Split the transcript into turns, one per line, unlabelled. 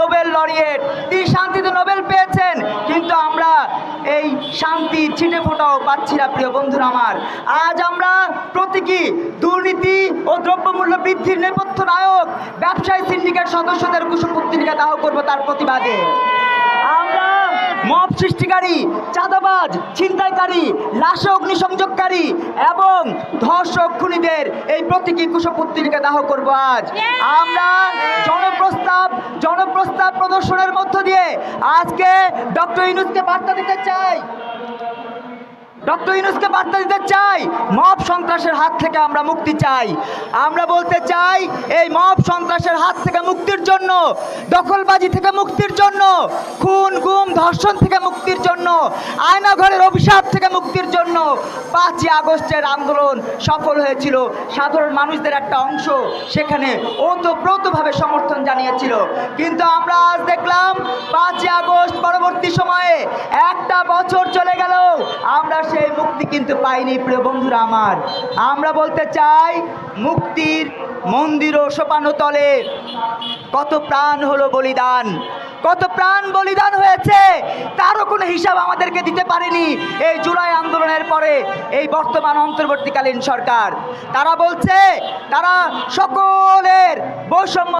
Nobel laureate তিনি শান্তিতে Nobel পেয়েছেন, কিন্তু আমরা এই শান্তি ছিটে ফোটাও পাচ্ছি না, প্রিয় বন্ধুরা আমার। আজ আমরা প্রতীকী দুর্নীতি ও দ্রব্যমূল্য বৃদ্ধির নেপথ্য নায়ক, ব্যবসায়ী সিন্ডিকেট সদস্যদের কুসুম পত্রিকা দাহ করব তার প্রতিবাদে। মব সৃষ্টিকারী চাঁদাবাজ ছিনতাইকারী লাশে অগ্নিসংযোগকারী এবং ধর্ষক খুনিদের এই প্রতীকী কুশপুত্রিকা দাহ করব আজ। আমরা জনপ্রস্তাব জনপ্রস্তাব প্রদর্শনের মধ্য দিয়ে আজকে ডক্টর ইনুসকে বার্তা দিতে চাই। ডক্টর ইউনুসকে বার্তা দিতে চাই মব সন্ত্রাসের হাত থেকে আমরা মুক্তি চাই। আমরা বলতে চাই এই মব সন্ত্রাসের হাত থেকে মুক্তির জন্য দখলবাজি থেকে মুক্তির জন্য খুন ধর্ষণ থেকে মুক্তির জন্য, আয়নাঘরের অভিশাপ থেকে মুক্তির জন্য পাঁচই আগস্টের আন্দোলন সফল হয়েছিল। সাধারণ মানুষদের একটা অংশ সেখানে ওতপ্রোতভাবে সমর্থন জানিয়েছিল। কিন্তু আমরা আজ দেখলাম পাঁচই আগস্ট পরবর্তী সময়ে একটা বছর চলে গেল আমরা সেই মুক্তি কিন্তু পাইনি, প্রিয় বন্ধুরা আমার। আমরা বলতে চাই, মুক্তির মন্দির ও সোপানো তলে কত প্রাণ হলো বলিদান। কত প্রাণ বলিদান হয়েছে, তারও কোনো হিসাব আমাদেরকে দিতে পারেনি। এই জুলাই আন্দোলনের পরে এই বর্তমান অন্তর্বর্তীকালীন সরকার, তারা বলছে, তারা সকলের বৈষম্য